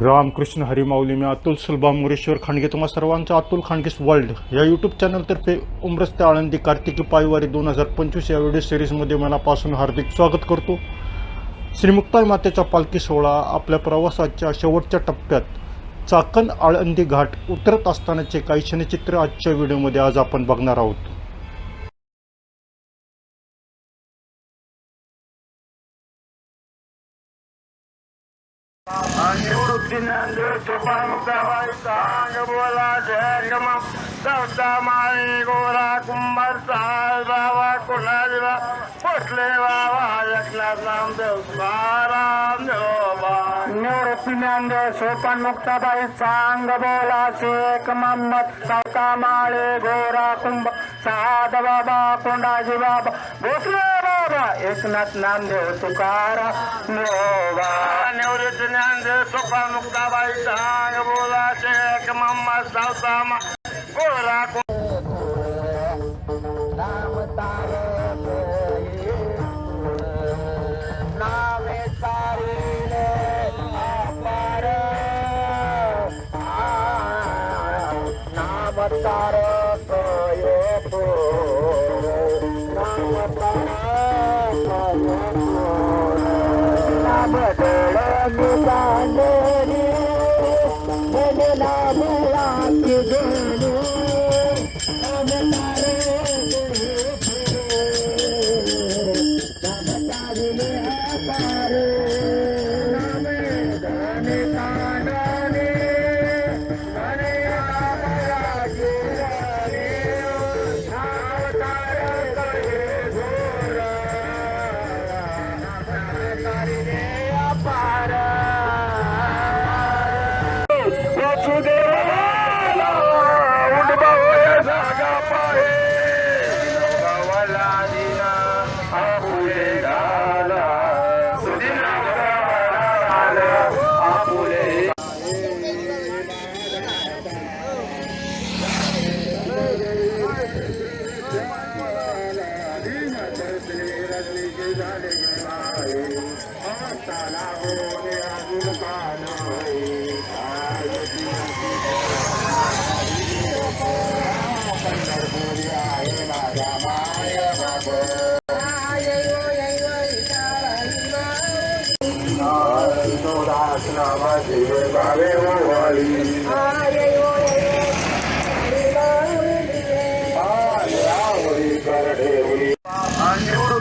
रामकृष्ण हरिमाऊली मी अतुल सुलभा मुरेश्वर खांडगे तुम्हा सर्वांचं अतुल खांडगेस वर्ल्ड या यूट्यूब चॅनलतर्फे उमरस्ते आळंदी कार्तिकी पायवारी दोन हजार पंचवीस या व्हिडिओ सिरीजमध्ये मनापासून हार्दिक स्वागत करतो. श्रीमुक्ताई मातेचा पालखी सोहळा आपल्या प्रवासाच्या शेवटच्या टप्प्यात चाकण आळंदी घाट उतरत असतानाचे काही क्षणचित्र आजच्या व्हिडिओमध्ये आज आपण बघणार आहोत. निवृत्तीनंद सुपामुक्ताबाई सांग बोला जय गम चौथा माळी गोरा कुंभार साल बाबा कुणाजीबा पोटले बाबा एकनाथ नामदेव स्वाराम देवबा निवृत्तीनंद सोपान मुक्ताबाई सांग बोला शेख मोहम्मद चौथा माळे गोरा कुंभ साद बाबा कोंडाजी बाबा भोसले! बाबा एकनाथ नामदेव तुकारा देवबा निवृत्ती ज्ञानदेव सोपा मुक्ताबाई सांग बोला शेख मोहम्मद सावतामा नामे तारीने अपार नाम तारक. यो तारक Shiva Bhave Hari.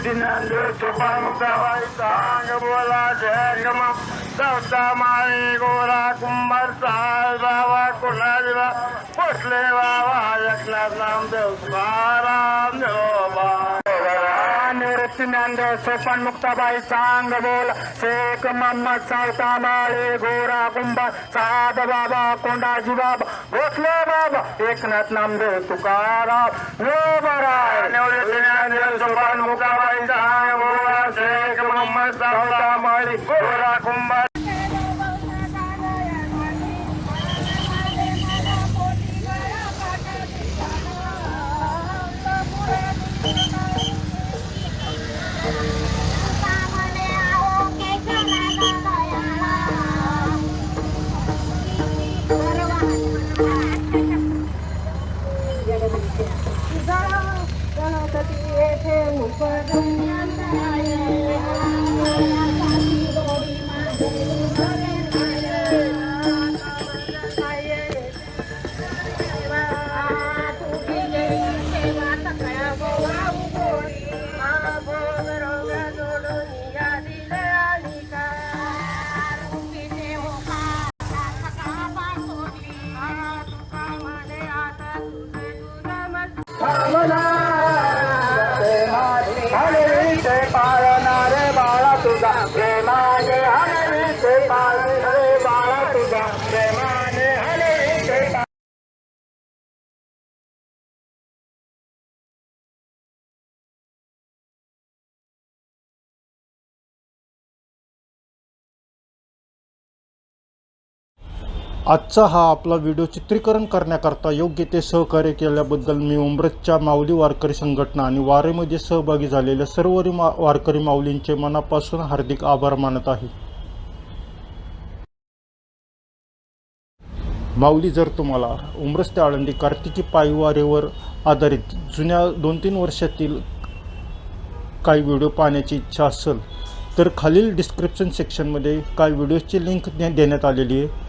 निवृत्तीनंद सुपामुक्ताबाई बोला जय गम माळी गोरा कुंभार साल बाबा बाबा एकनाथ नामदेव स्वाराम देव निवृत्ती ज्ञानदेव मुक्ताबाई चांग बोल. शेख मोहम्मद सावता माळे गोरा कुंभार साद बाबा कोंडाजी बाबा. भोसले बाबा. एकनाथ नामदेव तुकाराम. योबराय निवृत्ती मुक्ताबाई चांग बोला. शेख मोहम्मद सावता माळे गोरा 我的 आजचा हा आपला व्हिडिओ चित्रीकरण करण्याकरता योग्य ते सहकार्य केल्याबद्दल मी उमरतच्या माऊली वारकरी संघटना आणि वारेमध्ये सहभागी झालेल्या सर्व मा वारकरी माऊलींचे मनापासून हार्दिक आभार मानत आहे. माऊली जर तुम्हाला उमरस ते आळंदी कार्तिकी पायवारेवर आधारित जुन्या दोन तीन वर्षातील काही व्हिडिओ पाहण्याची इच्छा असेल तर खालील डिस्क्रिप्शन सेक्शनमध्ये काही व्हिडिओची लिंक दे- देण्यात आलेली आहे.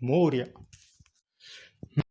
Moria.